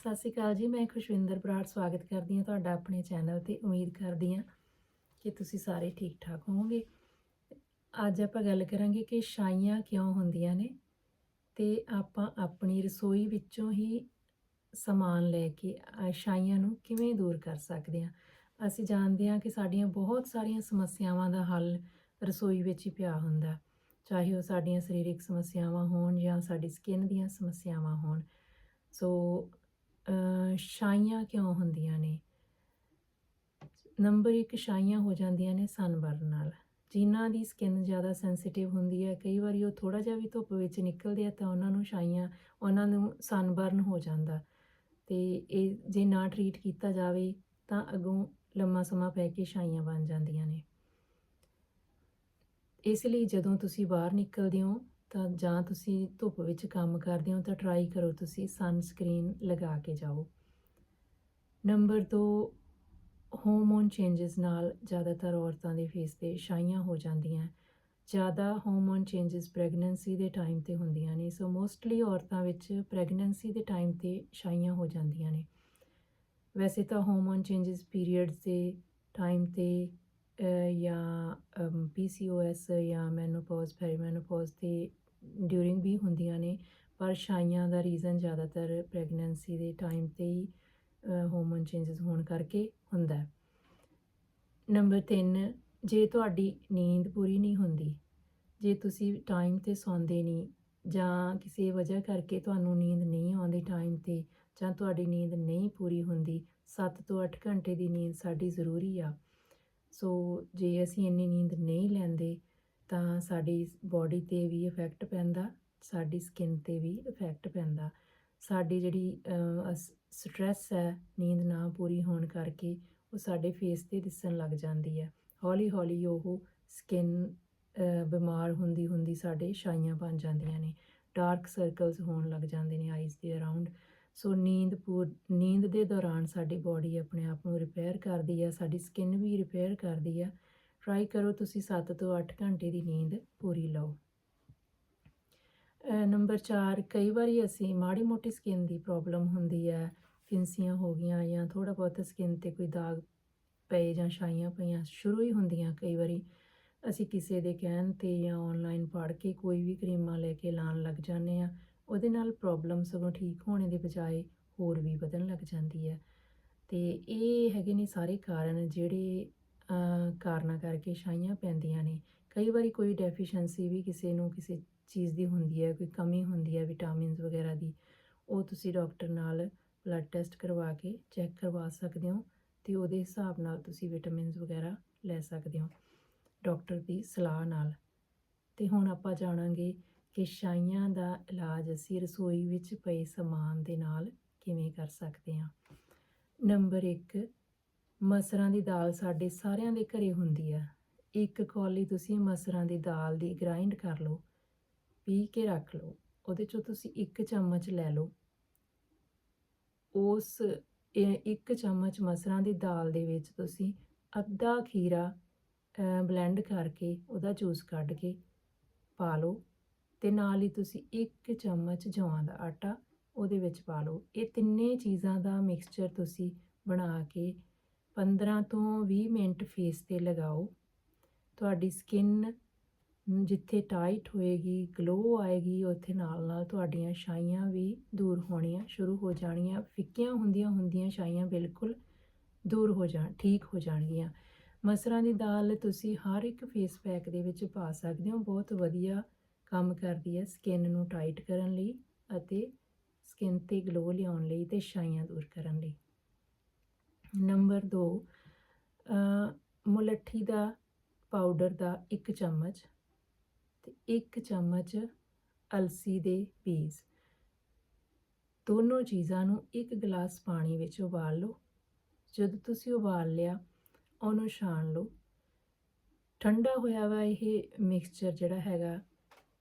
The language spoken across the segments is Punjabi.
ਸਤਿ ਸ਼੍ਰੀ ਅਕਾਲ ਜੀ, ਮੈਂ ਖੁਸ਼ਵਿੰਦਰ ਬਰਾੜ ਸਵਾਗਤ ਕਰਦੀ ਹਾਂ ਤੁਹਾਡਾ ਆਪਣੇ ਚੈਨਲ ਤੇ। ਉਮੀਦ ਕਰਦੀ ਹਾਂ ਕਿ ਤੁਸੀਂ ਸਾਰੇ ਠੀਕ ਠਾਕ ਹੋਵੋਗੇ। ਅੱਜ ਆਪਾਂ ਗੱਲ ਕਰਾਂਗੇ ਕਿ ਛਾਈਆਂ ਕਿਉਂ ਹੁੰਦੀਆਂ ਨੇ ਤੇ ਆਪਾਂ ਆਪਣੀ ਰਸੋਈ ਵਿੱਚੋਂ ਹੀ ਸਮਾਨ ਲੈ ਕੇ ਛਾਈਆਂ ਨੂੰ ਕਿਵੇਂ ਦੂਰ ਕਰ ਸਕਦੇ ਹਾਂ। ਅਸੀਂ ਜਾਣਦੇ ਹਾਂ ਕਿ ਸਾਡੀਆਂ ਬਹੁਤ ਸਾਰੀਆਂ ਸਮੱਸਿਆਵਾਂ ਦਾ ਹੱਲ ਰਸੋਈ ਵਿੱਚ ਹੀ ਪਿਆ ਹੁੰਦਾ। ਚਾਹੇ ਉਹ ਸਾਡੀਆਂ ਸਰੀਰਕ ਸਮੱਸਿਆਵਾਂ ਹੋਣ ਜਾਂ ਸਾਡੀ ਸਕਿਨ ਦੀਆਂ ਸਮੱਸਿਆਵਾਂ ਹੋਣ। ਸੋ ਛਾਈਆਂ ਕਿਉਂ ਹੁੰਦੀਆਂ ਨੇ? ਨੰਬਰ 1 ਛਾਈਆਂ ਹੋ ਜਾਂਦੀਆਂ ਨੇ ਸਨਬਰਨ ਨਾਲ। ਜਿਨ੍ਹਾਂ ਦੀ ਸਕਿਨ ਜ਼ਿਆਦਾ ਸੈਂਸਿਟਿਵ ਹੁੰਦੀ ਹੈ, ਕਈ ਵਾਰੀ ਉਹ ਥੋੜਾ ਜਿਹਾ ਵੀ ਧੁੱਪ ਵਿੱਚ ਨਿਕਲਦੇ ਆ ਤਾਂ ਉਹਨਾਂ ਨੂੰ ਛਾਈਆਂ, ਉਹਨਾਂ ਨੂੰ ਸਨਬਰਨ ਹੋ ਜਾਂਦਾ। ਤੇ ਇਹ ਜੇ ਨਾ ਟਰੀਟ ਕੀਤਾ ਜਾਵੇ ਤਾਂ ਅੱਗੋਂ ਲੰਮਾ ਸਮਾਂ ਪੈ ਕੇ ਛਾਈਆਂ ਬਣ ਜਾਂਦੀਆਂ ਨੇ। ਇਸ ਲਈ ਜਦੋਂ ਤੁਸੀਂ ਬਾਹਰ ਨਿਕਲਦੇ ਹੋ ਤਾਂ ਜਾਂ ਤੁਸੀਂ ਧੁੱਪ ਵਿੱਚ ਕੰਮ ਕਰਦੇ ਹੋ ਤਾਂ ਟਰਾਈ ਕਰੋ ਤੁਸੀਂ ਸਨਸਕ੍ਰੀਨ ਲਗਾ ਕੇ ਜਾਓ। ਨੰਬਰ 2 ਹਾਰਮੋਨ ਚੇਂਜਸ ਨਾਲ ਜ਼ਿਆਦਾਤਰ ਔਰਤਾਂ ਦੇ ਫੇਸ ਤੇ ਛਾਈਆਂ ਹੋ ਜਾਂਦੀਆਂ। ਜ਼ਿਆਦਾ ਹਾਰਮੋਨ ਚੇਂਜਸ ਪ੍ਰੈਗਨੈਂਸੀ ਦੇ ਟਾਈਮ ਤੇ ਹੁੰਦੀਆਂ ਨੇ ਸੋ ਮੋਸਟਲੀ ਔਰਤਾਂ ਵਿੱਚ ਪ੍ਰੈਗਨੈਂਸੀ ਦੇ ਟਾਈਮ ਤੇ ਛਾਈਆਂ ਹੋ ਜਾਂਦੀਆਂ ਨੇ। ਵੈਸੇ ਤਾਂ ਹਾਰਮੋਨ ਚੇਂਜਸ ਪੀਰੀਅਡਸ ਦੇ ਟਾਈਮ ਤੇ ਜਾਂ ਪੀ ਸੀ ਓ ਪੀਸੀਓਐਸ ਜਾਂ ਮੈਨੋਪੌਜ਼ ਪੈਰੀਮੈਨੋਪੌਜ਼ ਤੇ ਡਿਊਰਿੰਗ ਵੀ ਹੁੰਦੀਆਂ ਨੇ, ਪਰ ਛਾਈਆਂ ਦਾ ਰੀਜ਼ਨ ਜ਼ਿਆਦਾਤਰ ਪ੍ਰੈਗਨੈਂਸੀ ਦੇ ਟਾਈਮ ਤੇ ਹੀ ਹਾਰਮੋਨ ਚੇਂਜਸ ਹੋਣ ਕਰਕੇ ਹੁੰਦਾ ਹੈ। ਨੰਬਰ 3 ਜੇ ਤੁਹਾਡੀ ਨੀਂਦ ਪੂਰੀ ਨਹੀਂ ਹੁੰਦੀ, ਜੇ ਤੁਸੀਂ ਟਾਈਮ ਤੇ ਸੌਂਦੇ ਨਹੀਂ, ਜਾਂ ਕਿਸੇ ਵਜ੍ਹਾ ਕਰਕੇ ਤੁਹਾਨੂੰ ਨੀਂਦ ਨਹੀਂ ਆਉਂਦੀ ਟਾਈਮ ਤੇ, ਜਾਂ ਤੁਹਾਡੀ ਨੀਂਦ ਨਹੀਂ ਪੂਰੀ ਹੁੰਦੀ 7 ਤੋਂ 8 ਘੰਟੇ ਦੀ ਨੀਂਦ ਸਾਡੀ ਜ਼ਰੂਰੀ ਆ। ਸੋ ਜੇ ਅਸੀਂ ਇੰਨੀ ਨੀਂਦ ਨਹੀਂ ਲੈਂਦੇ, ਤਾਂ ਸਾਡੀ ਬਾਡੀ ਤੇ ਵੀ ਇਫੈਕਟ ਪੈਂਦਾ, ਸਾਡੀ ਸਕਿਨ ਤੇ ਵੀ ਇਫੈਕਟ ਪੈਂਦਾ। ਸਾਡੀ ਜਿਹੜੀ ਸਟ੍ਰੈਸ ਹੈ, ਨੀਂਦ ਨਾ ਪੂਰੀ ਹੋਣ ਕਰਕੇ ਉਹ ਸਾਡੇ ਫੇਸ ਤੇ ਦਿਸਣ ਲੱਗ ਜਾਂਦੀ ਹੈ। ਹੌਲੀ ਹੌਲੀ ਉਹ ਸਕਿਨ ਬਿਮਾਰ ਹੁੰਦੀ ਹੁੰਦੀ ਸਾਡੇ ਛਾਈਆਂ ਬਣ ਜਾਂਦੀਆਂ ਨੇ। ਡਾਰਕ ਸਰਕਲਸ ਹੋਣ ਲੱਗ ਜਾਂਦੇ ਨੇ ਆਈਜ਼ ਦੇ ਅਰਾਊਂਡ ਸੋ ਨੀਂਦ ਪੂਰ ਨੀਂਦ ਦੇ ਦੌਰਾਨ ਸਾਡੀ ਬਾਡੀ ਆਪਣੇ ਆਪ ਨੂੰ ਰਿਪੇਅਰ ਕਰਦੀ ਆ, ਸਾਡੀ ਸਕਿਨ ਵੀ ਰਿਪੇਅਰ ਕਰਦੀ ਆ। ਟਰਾਈ ਕਰੋ ਤੁਸੀਂ 7 ਤੋਂ 8 ਘੰਟੇ ਦੀ ਨੀਂਦ ਪੂਰੀ ਲਓ। ਨੰਬਰ 4 ਕਈ ਵਾਰੀ ਅਸੀਂ ਮਾੜੀ ਮੋਟੀ ਸਕਿਨ ਦੀ ਪ੍ਰੋਬਲਮ ਹੁੰਦੀ ਹੈ ਫਿੰਸੀਆਂ ਹੋ ਗਈਆਂ ਜਾਂ ਥੋੜਾ ਬਹੁਤ ਸਕਿਨ ਤੇ ਕੋਈ ਦਾਗ ਪਏ ਜਾਂ ਛਾਈਆਂ ਪਈਆਂ ਸ਼ੁਰੂ ਹੀ ਹੁੰਦੀਆਂ ਕਈ ਵਾਰੀ। ਅਸੀਂ ਕਿਸੇ ਦੇ ਕਹਿਣ ਤੇ ਜਾਂ ਆਨਲਾਈਨ ਪੜ੍ਹ ਕੇ ਕੋਈ ਵੀ ਕਰੀਮਾਂ ਲੈ ਕੇ ਲਾਉਣ ਲੱਗ ਜਾਂਦੇ ਆ। ਉਹਦੇ ਨਾਲ ਪ੍ਰੋਬਲਮ ਸਗੋਂ ਠੀਕ ਹੋਣੇ ਦੇ ਬਜਾਏ ਹੋਰ ਵੀ ਵਧਣ ਲੱਗ ਜਾਂਦੀ ਹੈ। ਤੇ ਇਹ ਹੈਗੇ ਨੇ ਸਾਰੇ ਕਾਰਨ ਜਿਹੜੇ ਅ, ਕਾਰਨਾਂ ਕਰਕੇ ਛਾਈਆਂ ਪੈਂਦੀਆਂ ਨੇ। ਕਈ ਵਾਰੀ ਕੋਈ ਡੈਫੀਸ਼ੀਐਂਸੀ ਵੀ ਕਿਸੇ ਨੂੰ ਕਿਸੇ ਚੀਜ਼ ਦੀ ਹੁੰਦੀ ਹੈ ਕੋਈ ਕਮੀ ਹੁੰਦੀ ਹੈ ਵਿਟਾਮਿਨਸ ਵਗੈਰਾ ਦੀ ਉਹ ਤੁਸੀਂ ਡਾਕਟਰ ਨਾਲ ਬਲੱਡ ਟੈਸਟ ਕਰਵਾ ਕੇ ਚੈੱਕ ਕਰਵਾ ਸਕਦੇ ਹੋ ਤੇ ਉਹਦੇ ਹਿਸਾਬ ਨਾਲ ਤੁਸੀਂ ਵਿਟਾਮਿਨਸ ਵਗੈਰਾ ਲੈ ਸਕਦੇ ਹੋ। ਡਾਕਟਰ ਦੀ ਸਲਾਹ ਨਾਲ। ਤੇ ਹੁਣ ਆਪਾਂ ਜਾਣਾਂਗੇ ਕਿ ਛਾਈਆਂ ਦਾ ਇਲਾਜ ਅਸੀਂ ਰਸੋਈ ਵਿੱਚ ਪਏ ਸਮਾਨ ਦੇ ਨਾਲ ਕਿਵੇਂ ਕਰ ਸਕਦੇ ਹਾਂ? ਨੰਬਰ 1 ਮਸਰਾਂ ਦੀ ਦਾਲ ਸਾਡੇ ਸਾਰਿਆਂ ਦੇ ਘਰੇ ਹੁੰਦੀ ਆ ਇੱਕ ਕੌਲੀ ਤੁਸੀਂ ਮਸਰਾਂ ਦੀ ਦਾਲ ਦੀ ਗ੍ਰਾਈਂਡ ਕਰ ਲਓ, ਪੀ ਕੇ ਰੱਖ ਲਓ, ਉਹਦੇ ਚੋਂ ਤੁਸੀਂ ਇੱਕ ਚਮਚ ਲੈ ਲਓ। ਉਸ ਇੱਕ ਚਮਚ ਮਸਰਾਂ ਦੀ ਦਾਲ ਦੇ ਵਿੱਚ ਤੁਸੀਂ ਅੱਧਾ ਖੀਰਾ ਬਲੈਂਡ ਕਰਕੇ ਉਹਦਾ ਜੂਸ ਕੱਢ ਕੇ ਪਾ ਲਓ। ਤੇ ਨਾਲ ਹੀ ਤੁਸੀਂ ਇੱਕ ਚਮਚ ਜੌਆਂ ਦਾ ਆਟਾ ਉਹਦੇ ਵਿੱਚ ਪਾ ਲਓ। ਇਹ ਤਿੰਨੇ ਚੀਜ਼ਾਂ ਦਾ ਮਿਕਸਚਰ ਤੁਸੀਂ ਬਣਾ ਕੇ 15 ਤੋਂ 20 ਮਿੰਟ ਫੇਸ ਤੇ ਲਗਾਓ। ਤੁਹਾਡੀ ਸਕਿਨ ਜਿੱਥੇ ਟਾਈਟ ਹੋਏਗੀ ਗਲੋ ਆਏਗੀ, ਉੱਥੇ ਨਾਲ ਨਾਲ ਤੁਹਾਡੀਆਂ ਛਾਈਆਂ ਵੀ ਦੂਰ ਹੋਣੀਆਂ ਸ਼ੁਰੂ ਹੋ ਜਾਣੀਆਂ। ਫਿੱਕੀਆਂ ਹੁੰਦੀਆਂ ਹੁੰਦੀਆਂ ਛਾਈਆਂ ਬਿਲਕੁਲ ਦੂਰ ਹੋ ਜਾਣ, ਠੀਕ ਹੋ ਜਾਣਗੀਆਂ। ਮਸਰਾਂ ਦੀ ਦਾਲ ਤੁਸੀਂ ਹਰ ਇੱਕ ਫੇਸ ਪੈਕ ਦੇ ਵਿੱਚ ਪਾ ਸਕਦੇ ਹੋ। ਬਹੁਤ ਵਧੀਆ ਕੰਮ ਕਰਦੀ ਹੈ ਸਕਿਨ ਨੂੰ ਟਾਈਟ ਕਰਨ ਲਈ ਅਤੇ ਸਕਿਨ ਤੇ ਗਲੋ ਲਿਆਉਣ ਲਈ ਤੇ ਛਾਈਆਂ ਦੂਰ ਕਰਨ ਲਈ। ਨੰਬਰ 2 ਮੁਲੱਠੀ ਦਾ ਪਾਊਡਰ ਦਾ ਇੱਕ ਚਮਚ ਤੇ ਇੱਕ ਚਮਚ ਅਲਸੀ ਦੇ ਬੀਜ। ਦੋਨੋਂ ਚੀਜ਼ਾਂ ਨੂੰ ਇੱਕ ਗਲਾਸ ਪਾਣੀ ਵਿੱਚ ਉਬਾਲ ਲਓ। ਜਦੋਂ ਤੁਸੀਂ ਉਬਾਲ ਲਿਆ, ਉਹਨੂੰ ਛਾਣ ਲਓ। ਠੰਡਾ ਹੋਇਆ ਵਾ ਇਹ ਮਿਕਸਚਰ ਜਿਹੜਾ ਹੈਗਾ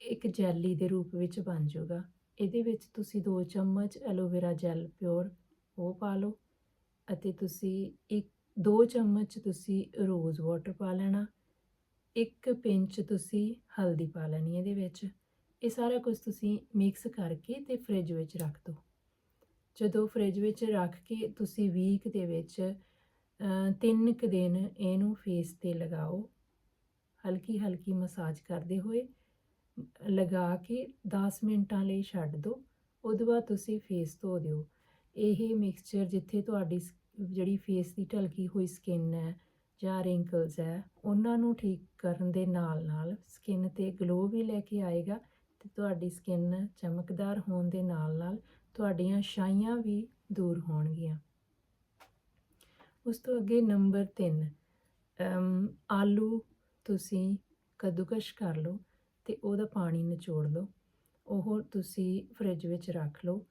ਇੱਕ ਜੈਲੀ ਦੇ ਰੂਪ ਵਿੱਚ ਬਣ ਜਾਊਗਾ। ਇਹਦੇ ਵਿੱਚ ਤੁਸੀਂ 2 ਚਮਚ ਐਲੋਵੇਰਾ ਜੈਲ ਪਿਓਰ ਉਹ ਪਾ ਲਓ ਅਤੇ ਤੁਸੀਂ ਇੱਕ 2 ਚਮਚ ਤੁਸੀਂ ਰੋਜ਼ ਵਾਟਰ ਪਾ ਲੈਣਾ, ਇੱਕ ਪਿੰਚ ਤੁਸੀਂ ਹਲਦੀ ਪਾ ਲੈਣੀ ਇਹਦੇ ਵਿੱਚ। ਇਹ ਸਾਰਾ ਕੁਝ ਤੁਸੀਂ ਮਿਕਸ ਕਰਕੇ ਤੇ ਫ੍ਰਿਜ ਵਿੱਚ ਰੱਖ ਦਿਓ। ਜਦੋਂ ਫ੍ਰਿਜ ਵਿੱਚ ਰੱਖ ਕੇ ਤੁਸੀਂ ਵੀਕ ਦੇ ਵਿੱਚ ਤਿੰਨ ਕੁ ਦਿਨ ਇਹਨੂੰ ਫੇਸ ਤੇ ਲਗਾਓ ਹਲਕੀ ਹਲਕੀ ਮਸਾਜ ਕਰਦੇ ਹੋਏ ਲਗਾ ਕੇ 10 ਮਿੰਟਾਂ ਲਈ ਛੱਡ ਦਿਓ ਉਹਦੇ ਬਾਅਦ ਤੁਸੀਂ ਫੇਸ ਧੋ ਦਿਓ। ਇਹ ਮਿਕਸਚਰ ਜਿੱਥੇ ਤੁਹਾਡੀ ਸ- ਜਿਹੜੀ ਫੇਸ ਦੀ ਢਲਕੀ ਹੋਈ ਸਕਿਨ ਹੈ ਜਾਂ ਰਿੰਕਲਸ ਹੈ, ਉਹਨਾਂ ਨੂੰ ਠੀਕ ਕਰਨ ਦੇ ਨਾਲ ਨਾਲ ਸਕਿਨ ਤੇ ਗਲੋ ਵੀ ਲੈ ਕੇ ਆਏਗਾ ਤੇ ਤੁਹਾਡੀ ਸਕਿਨ ਚਮਕਦਾਰ ਹੋਣ ਦੇ ਨਾਲ ਨਾਲ ਤੁਹਾਡੀਆਂ ਛਾਈਆਂ ਵੀ ਦੂਰ ਹੋਣਗੀਆਂ। ਉਸ ਤੋਂ ਅੱਗੇ ਨੰਬਰ 3 ਆਲੂ ਤੁਸੀਂ ਕੱਦੂਕਸ਼ ਕਰ ਲਓ। ਤੇ ਉਹਦਾ ਪਾਣੀ ਨਿਚੋੜ ਲਓ। ਉਹ ਤੁਸੀਂ ਫ੍ਰਿਜ ਵਿੱਚ ਰੱਖ ਲਓ।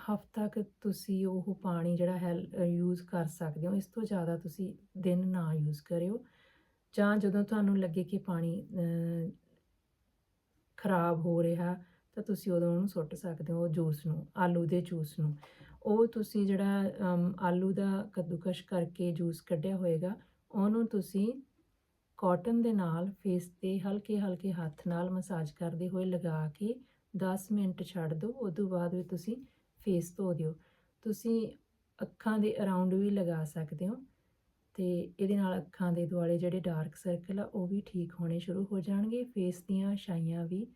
ਹਫ਼ਤਾ ਕੁ ਤੁਸੀਂ ਉਹ ਪਾਣੀ ਜਿਹੜਾ ਹੈ ਯੂਜ਼ ਕਰ ਸਕਦੇ ਹੋ। ਇਸ ਤੋਂ ਜ਼ਿਆਦਾ ਤੁਸੀਂ ਦਿਨ ਨਾ ਯੂਜ਼ ਕਰਿਓ। ਜਾਂ ਜਦੋਂ ਤੁਹਾਨੂੰ ਲੱਗੇ ਕਿ ਪਾਣੀ ਖਰਾਬ ਹੋ ਰਿਹਾ, ਤਾਂ ਤੁਸੀਂ ਉਦੋਂ ਉਹਨੂੰ ਸੁੱਟ ਸਕਦੇ ਹੋ ਜੂਸ ਨੂੰ, ਆਲੂ ਦੇ ਜੂਸ ਨੂੰ। ਉਹ ਤੁਸੀਂ ਜਿਹੜਾ ਆਲੂ ਦਾ ਕੱਦੂਕਸ਼ ਕਰਕੇ ਜੂਸ ਕੱਢਿਆ ਹੋਏਗਾ, ਉਹਨੂੰ ਤੁਸੀਂ ਕਾਟਨ ਦੇ ਨਾਲ ਫੇਸ ਤੇ ਹਲਕੇ ਹਲਕੇ ਹੱਥ ਨਾਲ ਮਸਾਜ ਕਰਦੇ ਹੋਏ ਲਗਾ ਕੇ 10 ਮਿੰਟ ਛੱਡ ਦਿਓ ਤੋਂ ਬਾਅਦ ਵੀ ਤੁਸੀਂ ਫੇਸ ਧੋ ਦਿਓ। ਤੁਸੀਂ ਅੱਖਾਂ ਦੇ ਅਰਾਊਂਡ ਵੀ ਲਗਾ ਸਕਦੇ ਹੋ ਤੇ ਇਹਦੇ ਨਾਲ ਅੱਖਾਂ ਦੇ ਦੁਆਲੇ ਜਿਹੜੇ ਡਾਰਕ ਸਰਕਲ ਆ, ਉਹ ਵੀ ਠੀਕ ਹੋਣੇ ਸ਼ੁਰੂ ਹੋ ਜਾਣਗੇ। ਫੇਸ ਦੀਆਂ ਛਾਈਆਂ ਵੀ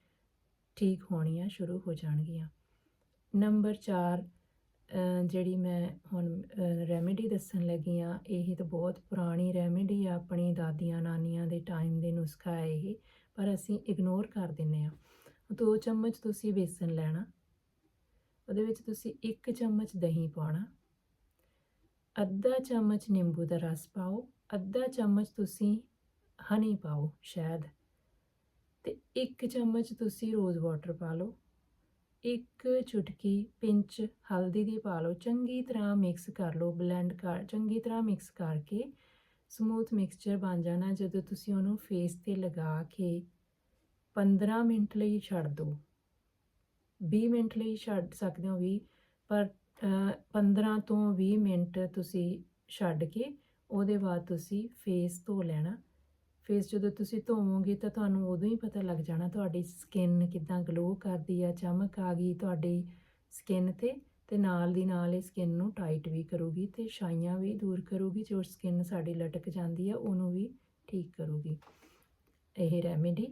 ਠੀਕ ਹੋਣੀਆਂ ਸ਼ੁਰੂ ਹੋ ਜਾਣਗੀਆਂ। ਨੰਬਰ 4 ਜਿਹੜੀ ਮੈਂ ਹੁਣ ਰੈਮੇਡੀ ਦੱਸਣ ਲੱਗੀ ਆ ਇਹ ਤਾਂ ਬਹੁਤ ਪੁਰਾਣੀ ਰੈਮੇਡੀ ਆ ਆਪਣੀ ਦਾਦੀਆਂ ਨਾਨੀਆਂ ਦੇ ਟਾਈਮ ਦੇ ਨੁਸਖਾ ਹੈ ਇਹ, ਪਰ ਅਸੀਂ ਇਗਨੋਰ ਕਰ ਦਿੰਨੇ ਆ ਦੋ ਚਮਚ ਤੁਸੀਂ ਬੇਸਨ ਲੈਣਾ, ਉਹਦੇ ਵਿੱਚ ਤੁਸੀਂ ਇੱਕ ਚਮਚ ਦਹੀਂ ਪਾਉਣਾ, ਅੱਧਾ ਚਮਚ ਨਿੰਬੂ ਦਾ ਰਸ ਪਾਓ, ਅੱਧਾ ਚਮਚ ਤੁਸੀਂ ਹਨੀ ਪਾਓ ਸ਼ਾਇਦ, ਤੇ ਇੱਕ ਚਮਚ ਤੁਸੀਂ ਰੋਜ਼ ਵਾਟਰ ਪਾ ਲਓ। ਇੱਕ ਚੁਟਕੀ ਪਿੰਚ ਹਲਦੀ ਦੀ ਪਾ ਲਓ ਚੰਗੀ ਤਰ੍ਹਾਂ ਮਿਕਸ ਕਰ ਲਓ ਬਲੈਂਡ ਕਰ ਚੰਗੀ ਤਰ੍ਹਾਂ ਮਿਕਸ ਕਰਕੇ ਸਮੂਥ ਮਿਕਸਚਰ ਬਣ ਜਾਣਾ। ਜਦੋਂ ਤੁਸੀਂ ਉਹਨੂੰ ਫੇਸ ਤੇ ਲਗਾ ਕੇ 15 ਮਿੰਟ ਲਈ ਛੱਡ ਦਿਓ 20 ਮਿੰਟ ਲਈ ਛੱਡ ਸਕਦੇ ਹੋ ਵੀ ਪਰ ਅ, 15 ਤੋਂ 20 ਮਿੰਟ ਤੁਸੀਂ ਛੱਡ ਕੇ ਉਹਦੇ ਬਾਅਦ ਤੁਸੀਂ ਫੇਸ ਧੋ ਲੈਣਾ। ਫੇਸ ਜਦੋਂ ਤੁਸੀਂ ਧੋਵੋਗੇ ਤਾਂ ਤੁਹਾਨੂੰ ਉਦੋਂ ਹੀ ਪਤਾ ਲੱਗ ਜਾਣਾ ਤੁਹਾਡੀ ਸਕਿਨ ਕਿਦਾਂ ਗਲੋ ਕਰਦੀ ਆ, ਚਮਕ ਆ ਗਈ ਤੁਹਾਡੀ ਸਕਿਨ ਤੇ ਤੇ ਨਾਲ ਦੀ ਨਾਲ ਇਹ ਸਕਿਨ ਨੂੰ ਟਾਈਟ ਵੀ ਕਰੂਗੀ ਤੇ ਛਾਈਆਂ ਵੀ ਦੂਰ ਕਰੂਗੀ, ਜੋ ਸਕਿਨ ਸਾਡੀ ਲਟਕ ਜਾਂਦੀ ਆ ਉਹਨੂੰ ਵੀ ਠੀਕ ਕਰੂਗੀ। ਇਹ ਰੈਮੇਡੀ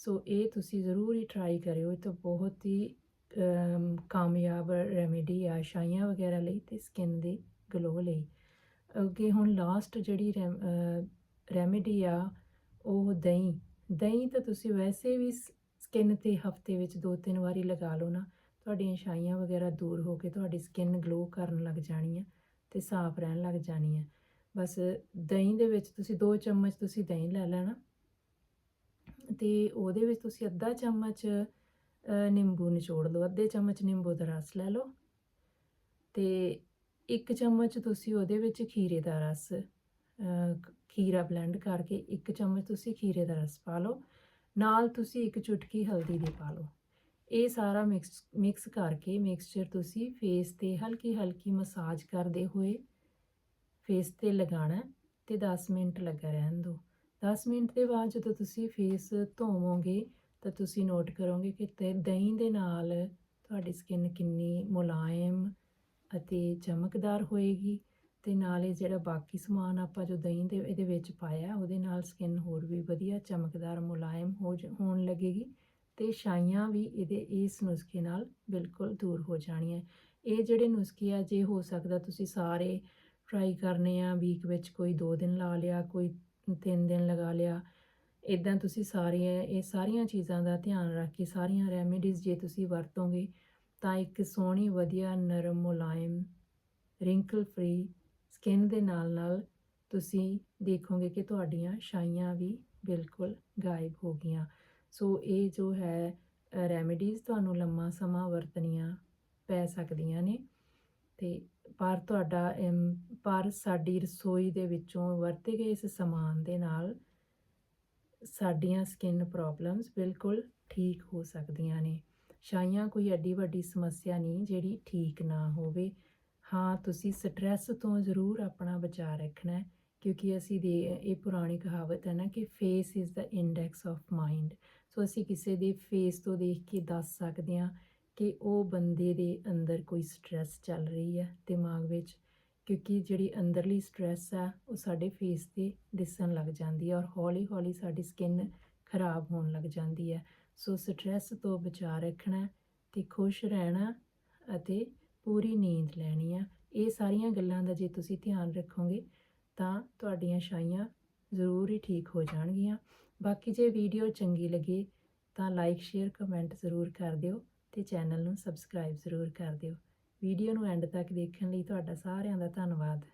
ਸੋ ਇਹ ਤੁਸੀਂ ਜ਼ਰੂਰ ਹੀ ਟਰਾਈ ਕਰਿਓ, ਇਹ ਤਾਂ ਬਹੁਤ ਹੀ ਕਾਮਯਾਬ ਰੈਮੇਡੀ ਆ ਛਾਈਆਂ ਵਗੈਰਾ ਲਈ ਤੇ ਸਕਿਨ ਦੇ ਗਲੋ ਲਈ। ਅੱਗੇ ਹੁਣ ਲਾਸਟ ਜਿਹੜੀ ਰੈਮੇਡੀ ਆ ਉਹ ਦਹੀਂ ਦਹੀਂ ਤਾਂ ਤੁਸੀਂ ਵੈਸੇ ਵੀ ਸਕਿਨ ਤੇ ਹਫ਼ਤੇ ਵਿੱਚ ਦੋ ਤਿੰਨ ਵਾਰੀ ਲਗਾ ਲਓ ਨਾ, ਤੁਹਾਡੀਆਂ ਛਾਈਆਂ ਵਗੈਰਾ ਦੂਰ ਹੋ ਕੇ ਤੁਹਾਡੀ ਸਕਿਨ ਗਲੋ ਕਰਨ ਲੱਗ ਜਾਣੀ ਹੈ ਤੇ ਸਾਫ਼ ਰਹਿਣ ਲੱਗ ਜਾਣੀ ਹੈ ਬਸ ਦਹੀਂ ਦੇ ਵਿੱਚ ਤੁਸੀਂ 2 ਚਮਚ ਤੁਸੀਂ ਦਹੀਂ ਲੈ ਲੈਣਾ ਤੇ ਉਹਦੇ ਵਿੱਚ ਤੁਸੀਂ ਅੱਧਾ ਚਮਚ ਨਿੰਬੂ ਨਿਚੋੜ ਲਓ, ਅੱਧੇ ਚਮਚ ਨਿੰਬੂ ਦਾ ਰਸ ਲੈ ਲਓ ਤੇ ਇੱਕ ਚਮਚ ਤੁਸੀਂ ਉਹਦੇ ਵਿੱਚ ਖੀਰੇ ਦਾ ਰਸ ਖੀਰਾ ਬਲੈਂਡ ਕਰਕੇ ਇੱਕ ਚਮਚ ਤੁਸੀਂ ਖੀਰੇ ਦਾ ਰਸ ਪਾ ਲਓ। ਨਾਲ ਤੁਸੀਂ ਇੱਕ ਚੁਟਕੀ ਹਲਦੀ ਦੀ ਪਾ ਲਓ। ਇਹ ਸਾਰਾ ਮਿਕਸ ਮਿਕਸ ਕਰਕੇ ਮਿਕਸਚਰ ਤੁਸੀਂ ਫੇਸ ਤੇ ਹਲਕੀ ਹਲਕੀ ਮਸਾਜ ਕਰਦੇ ਹੋਏ ਫੇਸ ਤੇ ਲਗਾਉਣਾ ਹੈ ਤੇ 10 ਮਿੰਟ ਲੱਗਾ ਰਹਿਣ ਦਿਓ। 10 ਮਿੰਟ ਦੇ ਬਾਅਦ ਜਦੋਂ ਤੁਸੀਂ ਫੇਸ ਧੋਵੋਗੇ ਤਾਂ ਤੁਸੀਂ ਨੋਟ ਕਰੋਗੇ ਕਿ ਤੇ ਦਹੀਂ ਦੇ ਨਾਲ ਤੁਹਾਡੀ ਸਕਿਨ ਕਿੰਨੀ ਮੁਲਾਇਮ ਅਤੇ ਚਮਕਦਾਰ ਹੋਏਗੀ। ਤੇ ਇਹ ਜਿਹੜਾ ਬਾਕੀ ਸਮਾਨ ਆਪਾਂ ਜੋ ਦਹੀਂ ਦੇ ਇਹਦੇ ਵਿੱਚ ਪਾਇਆ, ਉਹਦੇ ਨਾਲ ਸਕਿਨ ਹੋਰ ਵੀ ਵਧੀਆ ਚਮਕਦਾਰ ਮੁਲਾਇਮ ਹੋ ਜ- ਹੋਣ ਲੱਗੇਗੀ ਤੇ ਛਾਈਆਂ ਵੀ ਇਹਦੇ ਇਸ ਨੁਸਖੇ ਨਾਲ ਬਿਲਕੁਲ ਦੂਰ ਹੋ ਜਾਣੀਆਂ। ਇਹ ਜਿਹੜੇ ਨੁਸਖੇ ਆ, ਜੇ ਹੋ ਸਕਦਾ ਤੁਸੀਂ ਸਾਰੇ ਟਰਾਈ ਕਰਨੇ ਆ ਵੀਕ ਵਿੱਚ ਕੋਈ 2 ਦਿਨ ਲਾ ਲਿਆ, ਕੋਈ 3 ਦਿਨ ਲਗਾ ਲਿਆ ਇਦਾਂ ਤੁਸੀਂ ਸਾਰੀਆਂ, ਇਹ ਸਾਰੀਆਂ ਚੀਜ਼ਾਂ ਦਾ ਧਿਆਨ ਰੱਖ ਕੇ, ਸਾਰੀਆਂ ਰੈਮੇਡੀਜ਼ ਜੇ ਤੁਸੀਂ ਵਰਤੋਗੇ, ਤਾਂ ਇੱਕ ਸੋਹਣੀ, ਵਧੀਆ, ਨਰਮ, ਮੁਲਾਇਮ ਰਿੰਕਲ ਫ੍ਰੀ ਸਕਿਨ ਦੇ ਨਾਲ ਨਾਲ ਤੁਸੀਂ ਦੇਖੋਗੇ ਕਿ ਤੁਹਾਡੀਆਂ ਛਾਈਆਂ ਵੀ ਬਿਲਕੁਲ ਗਾਇਬ ਹੋ ਗਈਆਂ। ਸੋ ਇਹ ਜੋ ਹੈ ਰੈਮੇਡੀਜ਼ ਤੁਹਾਨੂੰ ਲੰਮਾ ਸਮਾਂ ਵਰਤਣੀਆਂ ਪੈ ਸਕਦੀਆਂ ਨੇ ਤੇ ਪਰ ਤੁਹਾਡਾ ਪਰ ਸਾਡੀ ਰਸੋਈ ਦੇ ਵਿੱਚੋਂ ਵਰਤੇ ਗਏ ਇਸ ਸਮਾਨ ਦੇ ਨਾਲ ਸਾਡੀਆਂ ਸਕਿਨ ਪ੍ਰੋਬਲਮਸ ਬਿਲਕੁਲ ਠੀਕ ਹੋ ਸਕਦੀਆਂ ਨੇ। ਛਾਈਆਂ ਕੋਈ ਐਡੀ ਵੱਡੀ ਸਮੱਸਿਆ ਨਹੀਂ ਜਿਹੜੀ ਠੀਕ ਨਾ ਹੋਵੇ। ਹਾਂ, ਤੁਸੀਂ ਸਟ੍ਰੈਸ ਤੋਂ ਜ਼ਰੂਰ ਆਪਣਾ ਬਚਾਅ ਰੱਖਣਾ ਹੈ, ਕਿਉਂਕਿ ਅਸੀਂ ਦੇ ਇਹ ਪੁਰਾਣੀ ਕਹਾਵਤ ਹੈ ਨਾ ਕਿ face is the index of mind so ਅਸੀਂ ਕਿਸੇ ਦੇ ਫੇਸ ਤੋਂ ਦੇਖ ਕੇ ਦੱਸ ਸਕਦੇ ਹਾਂ ਕਿ ਉਹ ਬੰਦੇ ਦੇ ਅੰਦਰ ਕੋਈ ਸਟ੍ਰੈਸ ਚੱਲ ਰਹੀ ਹੈ ਦਿਮਾਗ ਵਿੱਚ, ਕਿਉਂਕਿ ਜਿਹੜੀ ਅੰਦਰਲੀ ਸਟ੍ਰੈਸ ਆ, ਉਹ ਸਾਡੇ ਫੇਸ ਤੇ ਦਿਸਣ ਲੱਗ ਜਾਂਦੀ ਹੈ ਔਰ ਹੌਲੀ ਹੌਲੀ ਸਾਡੀ ਸਕਿਨ ਖਰਾਬ ਹੋਣ ਲੱਗ ਜਾਂਦੀ ਹੈ। ਸੋ ਸਟ੍ਰੈਸ ਤੋਂ ਬਚਾ ਰੱਖਣਾ ਤੇ ਖੁਸ਼ ਰਹਿਣਾ ਅਤੇ ਪੂਰੀ ਨੀਂਦ ਲੈਣੀ ਆ। ਇਹ ਸਾਰੀਆਂ ਗੱਲਾਂ ਦਾ ਜੇ ਤੁਸੀਂ ਧਿਆਨ ਰੱਖੋਗੇ ਤਾਂ ਤੁਹਾਡੀਆਂ ਛਾਈਆਂ ਜ਼ਰੂਰ ਹੀ ਠੀਕ ਹੋ ਜਾਣਗੀਆਂ। ਬਾਕੀ ਜੇ ਵੀਡੀਓ ਚੰਗੀ ਲੱਗੇ ਤਾਂ ਲਾਈਕ, ਸ਼ੇਅਰ, ਕਮੈਂਟ ਜ਼ਰੂਰ ਕਰ ਦਿਓ ਤੇ ਚੈਨਲ ਨੂੰ ਸਬਸਕ੍ਰਾਈਬ ਜ਼ਰੂਰ ਕਰ ਦਿਓ। ਵੀਡੀਓ ਨੂੰ ਐਂਡ ਤੱਕ ਦੇਖਣ ਲਈ ਤੁਹਾਡਾ ਸਾਰਿਆਂ ਦਾ ਧੰਨਵਾਦ।